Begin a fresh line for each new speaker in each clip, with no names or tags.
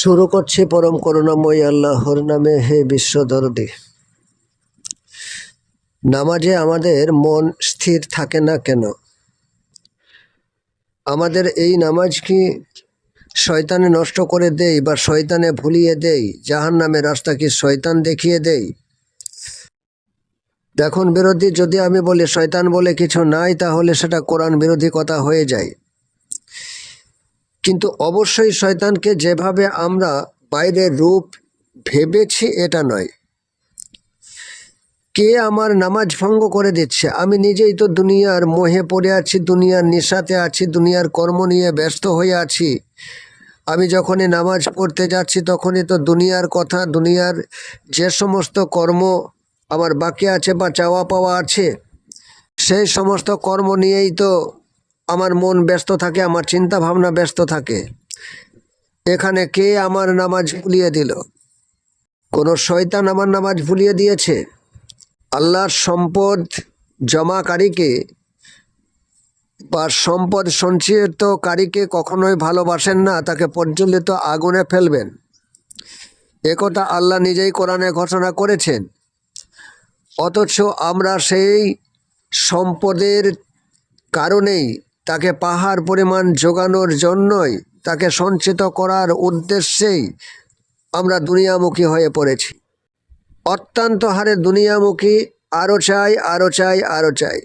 শুরু করছি পরম করুণাময় আল্লাহর নামে হে বিশ্ব দরদি। নামাজে আমাদের মন স্থির থাকে না কেন? আমাদের এই নামাজ কি শয়তানে নষ্ট করে দেই বা শয়তানে ভুলিয়ে দেই? জাহান নামে রাস্তা কি শয়তান দেখিয়ে দেই? দেখুন বিরোধী, যদি আমি বলি শয়তান বলে কিছু নাই, তাহলে সেটা কোরআন বিরোধী কথা হয়ে যায়। কিন্তু অবশ্যই শয়তানকে যেভাবে আমরা বাইরের রূপ ভেবেছি, এটা নয়। কে আমার নামাজ ভঙ্গ করে দিচ্ছে? আমি নিজেই তো দুনিয়ার মোহে পড়ে আছি, দুনিয়ার নেশাতে আছি, দুনিয়ার কর্ম নিয়ে ব্যস্ত হয়ে আছি। আমি যখনই নামাজ পড়তে যাচ্ছি, তখনই তো দুনিয়ার কথা, দুনিয়ার যে সমস্ত কর্ম আমার বাকি আছে বা চাওয়া পাওয়া আছে, সেই সমস্ত কর্ম নিয়েই তো আমার মন ব্যস্ত থাকে, আমার চিন্তা ভাবনা ব্যস্ত থাকে। এখানে কে আমার নামাজ ভুলিয়ে দিল? কোনো শয়তান আমার নামাজ ভুলিয়ে দিয়েছে? আল্লাহর সম্পদ জমাকারীকে বা সম্পদ সঞ্চিতকারীকে কখনোই ভালোবাসেন না, তাকে প্রজ্বলিত আগুনে ফেলবেন। একথা আল্লাহ নিজেই কোরআনে ঘোষণা করেছেন। অথচ আমরা সেই সম্পদের কারণেই তাকে পাহাড় পরিমাণ যোগানোর জন্যই, তাকে সঞ্চিত করার উদ্দেশ্যেই আমরা দুনিয়ামুখী হয়ে পড়েছি। অত্যন্ত হারে দুনিয়ামুখী আরও চাই আরও চাই আরও চাই।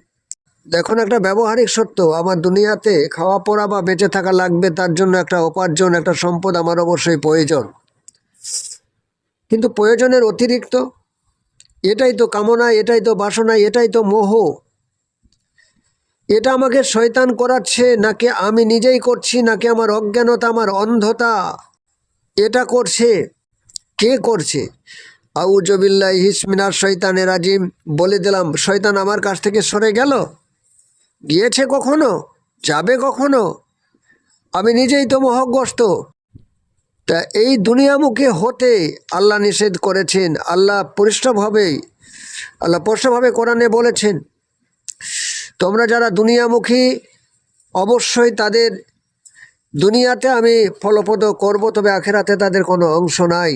দেখুন একটা ব্যবহারিক সত্য, আমার দুনিয়াতে খাওয়া পড়া বা বেঁচে থাকা লাগবে, তার জন্য একটা উপার্জন, একটা সম্পদ আমার অবশ্যই প্রয়োজন। কিন্তু প্রয়োজনের অতিরিক্ত, এটাই তো কামনা, এটাই তো বাসনা, এটাই তো মোহ। এটা আমাকে শয়তান করাচ্ছে, নাকি আমি নিজেই করছি, নাকি আমার অজ্ঞানতা, আমার অন্ধতা? এটা করছে? কে করছে? আউজবিল্লাহ হিসমিনার শৈতানের আজিম বলে দিলাম, শয়তান আমার কাছ থেকে সরে গেল? গিয়েছে কখনো? যাবে কখনো? আমি নিজেই তো মোহগ্রস্ত। তা এই দুনিয়ামুখী হতে আল্লাহ নিষেধ করেছেন, আল্লাহ পরিষ্ঠভাবেই আল্লাহ স্পষ্টভাবে কোরআনে বলেছেন তোমরা যারা দুনিয়ামুখী, অবশ্যই তাদের দুনিয়াতে আমি ফলপ্রদ করব, তবে আখেরাতে তাদের কোনো অংশ নাই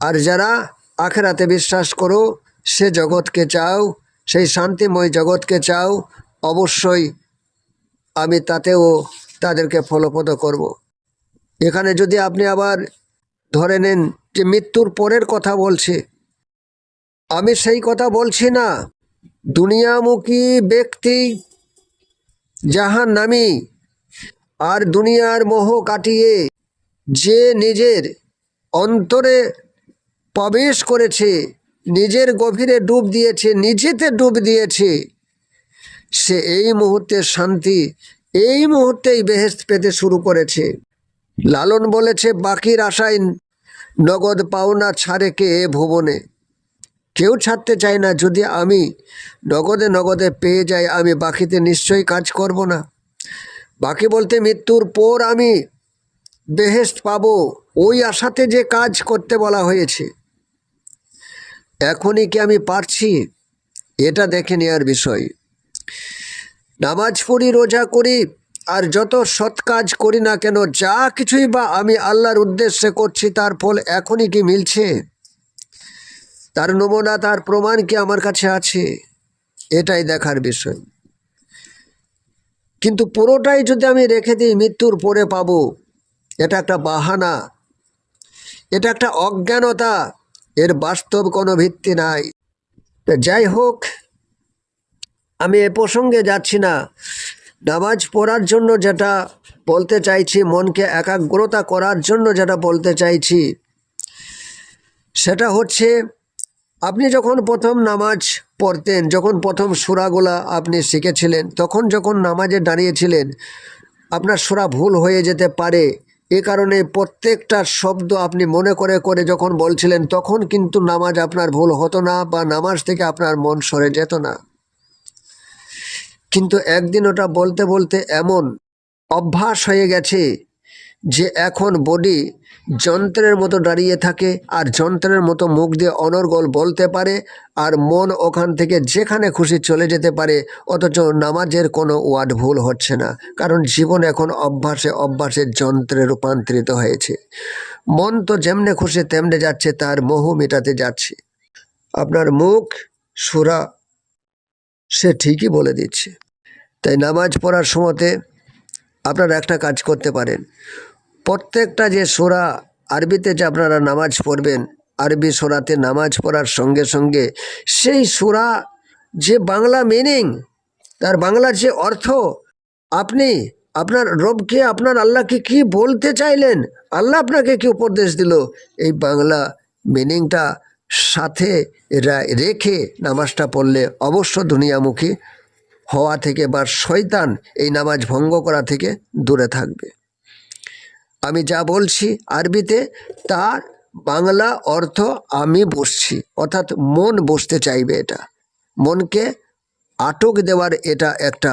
আর যারা আখেরাতে বিশ্বাস করো, সে জগৎকে চাও, সেই শান্তিময় জগৎকে চাও, অবশ্যই আমি তাতেও তাদেরকে ফলপ্রদ করব। এখানে যদি আপনি আবার ধরে নেন যে মৃত্যুর পরের কথা বলছে, আমি সেই কথা বলছি না দুনিয়ামুখী ব্যক্তি যাহার নামি আর দুনিয়ার মোহ কাটিয়ে যে নিজের অন্তরে প্রবেশ করেছে, নিজের গভীরে ডুব দিয়েছে, নিজেতে ডুব দিয়েছে, সে এই মুহূর্তে শান্তি, এই মুহূর্তেই বেহেস্ত পেতে শুরু করেছে। লালন বলেছে, বাকির আশায় নগদ পাওনা ছাড়ে কে এ ভুবনে? কেউ ছাড়তে চায় না, যদি আমি নগদে নগদে পেয়ে যাই, আমি বাকিতে নিশ্চয়ই কাজ করব না। বাকি বলতে মৃত্যুর পর আমি বেহেস্ত পাবো, ওই আশাতে যে কাজ করতে বলা হয়েছে। এখনই কি আমি পারছি? এটা দেখে নেওয়ার বিষয়। নামাজ পড়ি, রোজা করি, আর যত সৎ কাজ করি না কেন, যা কিছুই বা আমি আল্লাহর উদ্দেশ্যে করছি, তার ফল এখনই কি মিলছে? তার নমুনা, তার প্রমাণ কি আমার কাছে আছে? এটাই দেখার বিষয়। কিন্তু পুরোটাই যদি আমি রেখে দিই, মৃত্যুর পরে পাব। এটা একটা বাহানা। এটা একটা অজ্ঞানতা। এর বাস্তব কোনো ভিত্তি নাই। যাই হোক, আমি এ প্রসঙ্গে যাচ্ছি না। নামাজ পড়ার জন্য যেটা বলতে চাইছি, মনকে একাগ্রতা করার জন্য যেটা বলতে চাইছি, সেটা হচ্ছে আপনি যখন প্রথম নামাজ পড়তেন, যখন প্রথম সুরাগুলা আপনি শিখেছিলেন, তখন যখন নামাজে দাঁড়িয়েছিলেন, আপনার সুরা ভুল হয়ে যেতে পারে। এ কারণে প্রত্যেকটা শব্দ আপনি মনে করে করে যখন বলছিলেন, তখন কিন্তু নামাজ আপনার ভুল হতো না বা নামাজ থেকে আপনার মন সরে যেত না। কিন্তু একদিন ওটা বলতে বলতে এমন অভ্যাস হয়ে গেছে যে এখন বডি যন্ত্রের মতো দাঁড়িয়ে থাকে আর যন্ত্রের মতো মুখ দিয়ে অনর্গল বলতে পারে আর মন ওখান থেকে যেখানে খুশি চলে যেতে পারে, অথচ নামাজের কোনো ওয়ার্ড ভুল হচ্ছে না, কারণ জীবন এখন অভ্যাসে অভ্যাসের যন্ত্রে রূপান্তরিত হয়েছে। মন তো যেমনে খুশি তেমনে যাচ্ছে, তার মোহ মেটাতে যাচ্ছে। আপনার মুখ, সুরা, সে ঠিকই বলে দিচ্ছে। তাই নামাজ পড়ার সময়তে আপনারা একটা কাজ করতে পারেন। প্রত্যেকটা যে সোরা আরবিতে যে আপনারা নামাজ পড়বেন, আরবি সোরাতে নামাজ পড়ার সঙ্গে সঙ্গে সেই সোরা যে বাংলা মিনিং তার বাংলার যে অর্থ, আপনি আপনার রবকে, আপনার আল্লাহকে কি বলতে চাইলেন? আল্লাহ আপনাকে কি উপদেশ দিল? এই বাংলা মিনিংটা সাথে রেখে নামাজটা পড়লে অবশ্য দুনিয়ামুখী হওয়া থেকে বা শয়তান এই নামাজ ভঙ্গ করা থেকে দূরে থাকবে। আমি যা বলছি আরবিতে, তার বাংলা অর্থ আমি বসছি অর্থাৎ মন বসতে চাইবে এটা। মনকে আটক দেওয়ার এটা একটা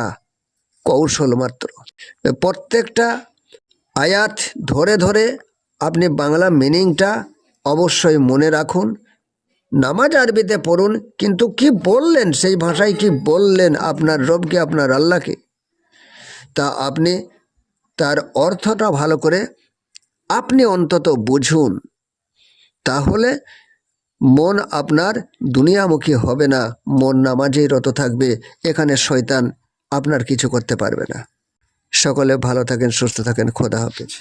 কৌশল মাত্র। প্রত্যেকটা আয়াত ধরে ধরে আপনি বাংলা মিনিংটা অবশ্যই মনে রাখুন। নামাজ আরবিতে পড়ুন, কিন্তু কি বললেন, সেই ভাষায় কি বললেন আপনার রবকে, আপনার আল্লাহকে? তা আপনি তার অর্থটা ভালো করে আপনি অন্তত বুঝুন। তাহলে মন আপনার দুনিয়ামুখী হবে না, মন নামাজেই রত থাকবে, এখানে শয়তান আপনার কিছু করতে পারবে না। সকলে ভালো থাকেন, সুস্থ থাকেন, খোদা হাফেজ।